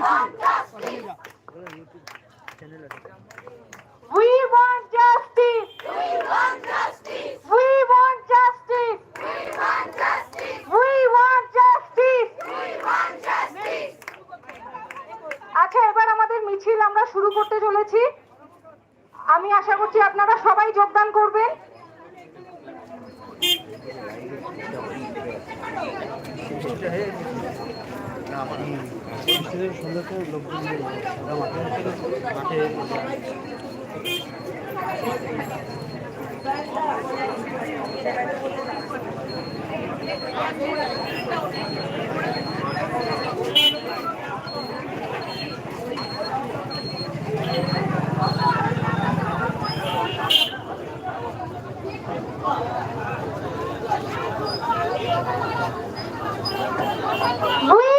We want justice. We want justice. We want justice. We want justice. We want justice. We want justice. আচ্ছা এবার আমাদের মিছিল আমরা শুরু করতে চলেছি আমি আশা করছি আপনারা সবাই যোগদান করবেন Muy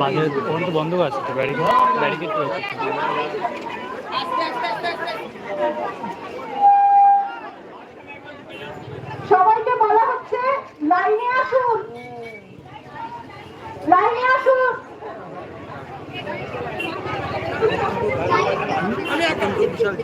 বাজারে দোকান তো বন্ধ আছে তো ব্যারিকেড সবাইকে বলা হচ্ছে লাইনে আসুন। güzel.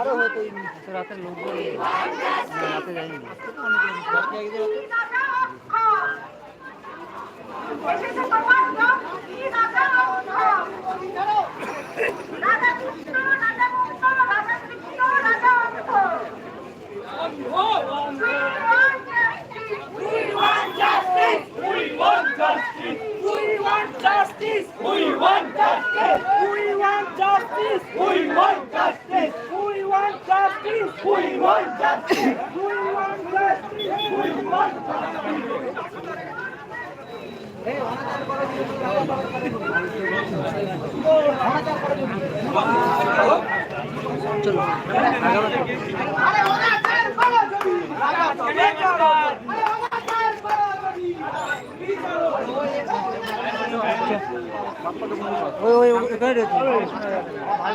আরও হয়তো রাতের লোকজন রাতে যায়নি We want justice! We want justice! justice. We want justice. We want justice. We want justice. We want justice. We want justice. চলো ওই ওই ওখানে রয়েছে ভাই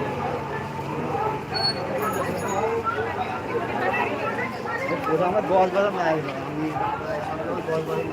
ওটা আমরা দশ বাজার মারা গেলাম আমি দশ বাজার